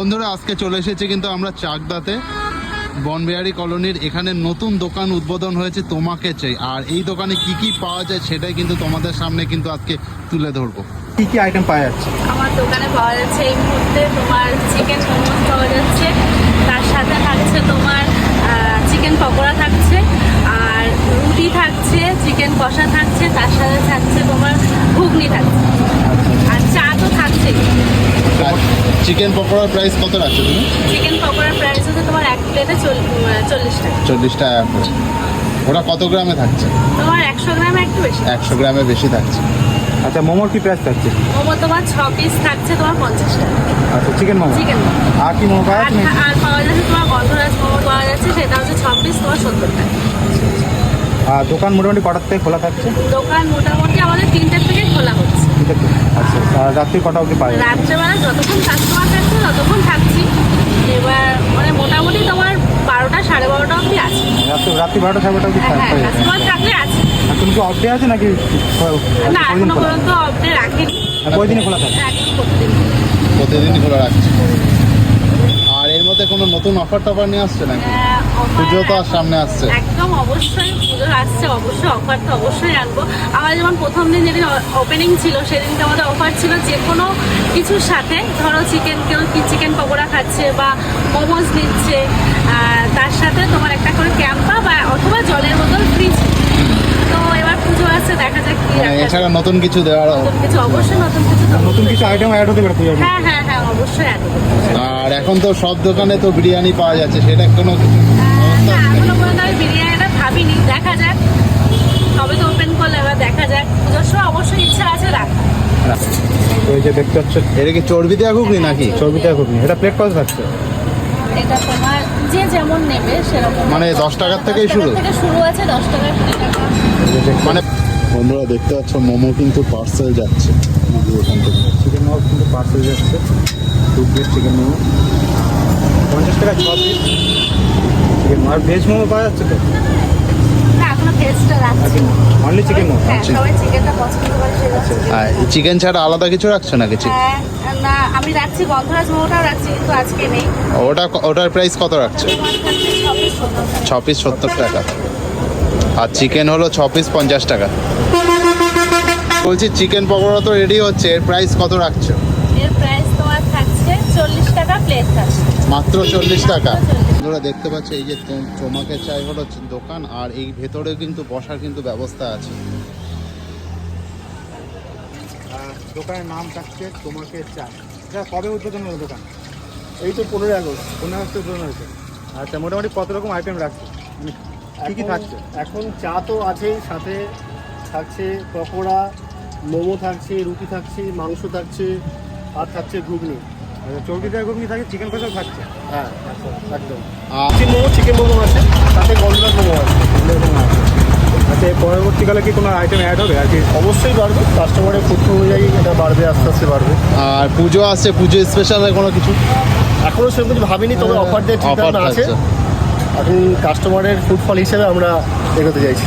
বন্ধুরা আজকে চলে এসেছি কিন্তু আমরা চাকদাতে। বনবিহারি কলোনির এখানে নতুন দোকান উদ্বোধন হয়েছে তোমাকে চাই। আর এই দোকানে কি কি পাওয়া যায় সেটাই কিন্তু তোমাদের সামনে কিন্তু আজকে তুলে ধরবো। কি কি আইটেম পাওয়া যাচ্ছে? আমার দোকানে পাওয়া যাচ্ছে এই মুহূর্তে তোমার চিকেন মোমোস পাওয়া যাচ্ছে। তার সাথে থাকছে তোমার চিকেন পকোড়া থাকছে আর রুটি থাকছে চিকেন কষা থাকছে তার সাথে থাকছে তোমার ঘুগনি থাকছে আর চা তো থাকছেই চিকেন পকোড়ার প্রাইস কত রাখছো তুমি? চিকেন পকোড়ার প্রাইস হচ্ছে তোমার এক প্লেটে চল্লিশ টাকা। চল্লিশ টাকা করে। ওটা কত গ্রামে থাকছে? তোমার একশো গ্রামে একটু বেশি একশো গ্রামে বেশি থাকছে। আচ্ছা মোমোর কি প্রাইস থাকছে? মোমো তোমার ছ পিস থাকছে তোমার পঞ্চাশ টাকা। আচ্ছা চিকেন মোমো? চিকেন মোমো। আর কি মোমো পাওয়া আর যাচ্ছে? আর পাওয়া যাচ্ছে তোমার গন্ধরাজ মোমো পাওয়া যাচ্ছে সেটা হচ্ছে ছ পিস তোমার সত্তর টাকা। আর দোকান মোটামুটি কটার থেকে খোলা থাকছে? দোকান মোটামুটি আমাদের খোলা ঠিক আছে আচ্ছা রাত্রি কটা অবধি পাওয়া যাবে? রাত্রেবেলা যতক্ষণ কাস্টমার থাকছে ততক্ষণ থাকছি। এবার মানে মোটামুটি তোমার বারোটা সাড়ে বারোটা অবধি আছে। রাত্রি রাত্রি বারোটা সাড়ে বারোটা অবধি হ্যাঁ কাস্টমার থাকলে আছে। আর তুমি কি অফ ডে আছে নাকি না এখনও পর্যন্ত রাখিনি। কয়দিনে খোলা থাকে? প্রতিদিনই খোলা রাখছে। আর এর মধ্যে কোনো নতুন অফার টফার নিয়ে আসছে নাকি? পুজো তো আর সামনে আসছে। একদম অবশ্যই পুজো অবশ্যই অফার তো অবশ্যই রাখব। আমার যেমন প্রথম দিন যেদিন ওপেনিং ছিল সেদিনকে আমাদের অফার ছিল যে কোনো কিছুর সাথে। ধরো চিকেন কেউ কি চিকেন পকোড়া খাচ্ছে বা মোমোজ নিচ্ছে আর তার সাথে তোমার একটা করে ক্যাম্পা বা অথবা জলের বোতল ফ্রি তো এবার পুজো আসছে দেখা যাক কি মানে এছাড়া নতুন কিছু দেওয়ার নতুন কিছু অবশ্যই নতুন কিছু তো নতুন কিছু আইটেম অ্যাড হতে পারে হ্যাঁ হ্যাঁ হ্যাঁ অবশ্যই আর এখন তো সব দোকানে তো বিরিয়ানি পাওয়া যাচ্ছে সেটা কোনো না এখনও পর্যন্ত আমি বিরিয়ানিটা ভাবিনি দেখা যাক তবে তো ওপেন করলে এবার দেখা যাক পুজোর সময় অবশ্যই ইচ্ছা আছে রাখ তো এই যে দেখতে পাচ্ছ এটা কি চর্বি দেওয়া ঘুগনি নাকি? চর্বিটা ঘুগনি। এটা প্লেট কত থাকছে এটা তোমার যে যেমন নেবে সেরকম মানে 10 টাকার থেকেই শুরু? থেকে শুরু আছে দশ টাকা। কুড়ি টাকা মানে বন্ধুরা দেখতে পাচ্ছ মোমো কিন্তু পার্সেল যাচ্ছে। ওখান থেকে। চিকেন মোমো কিন্তু পার্সেল যাচ্ছে। দু প্লেট চিকেন মোমো পঞ্চাশ টাকা ছ পিস চিকেন মোমো আর ভেজ মোমো পাওয়া যাচ্ছে তো? না এখনও ভেজটা রাখছি। অনলি চিকেন মোমো হ্যাঁ সবাই চিকেনটা পছন্দ করে সেটা আর চিকেন ছাড়া আলাদা কিছু রাখছো নাকি হ্যাঁ না আমি রাখছি গন্ধরাজ মোমোটাও রাখছি কিন্তু আজকে নেই। ওটা ওটার প্রাইস কত রাখছো? ছ পিস সত্তর টাকা। আর চিকেন হলো ছ পিস পঞ্চাশ টাকা। বলছি চিকেন পকোড়া তো রেডি হচ্ছে এর প্রাইস কত রাখছো? এর প্রাইস তোমার থাকছে চল্লিশ টাকা প্লেট থাকছে। মাত্র চল্লিশ টাকা। মাত্র 40 বন্ধুরা দেখতে পাচ্ছ এই যে তোমাকে চাই হলো দোকান আর এই ভেতরেও কিন্তু বসার কিন্তু ব্যবস্থা আছে। আর দোকানের নাম থাকছে তোমাকে চাই। এটা কবে উদ্বোধন হলো দোকান? এই তো পনেরোই আগস্ট পনেরো আগস্ট উদ্বোধন হয়েছে। আচ্ছা মোটামুটি কত রকম আইটেম রাখছে? কী কী এখন- থাকছে? এখন চা তো আছেই সাথে থাকছে পকোড়া মোমো থাকছে রুটি থাকছে মাংস থাকছে আর থাকছে ঘুগনি। আচ্ছা চর্বি দেওয়া ঘুগনি থাকে চিকেন কষাও থাকছে হ্যাঁ একদম আর চিকেন মোমো চিকেন মোমো আছে সাথে গন্ধরাজ মোমো আছে আছে। আচ্ছা পরবর্তীকালে কি কোনো আইটেম অ্যাড হবে আর কি? অবশ্যই বাড়বে কাস্টমারের ফুড অনুযায়ী এটা বাড়বে আস্তে আস্তে বাড়বে। আর পুজো আসছে পুজো স্পেশাল কোনো কিছু? এখনও সেরকম কিছু ভাবিনি তবে অফার ডেট অফার আছে। এখন কাস্টমারের ফুডফল হিসেবে আমরা এগোতে চাইছি।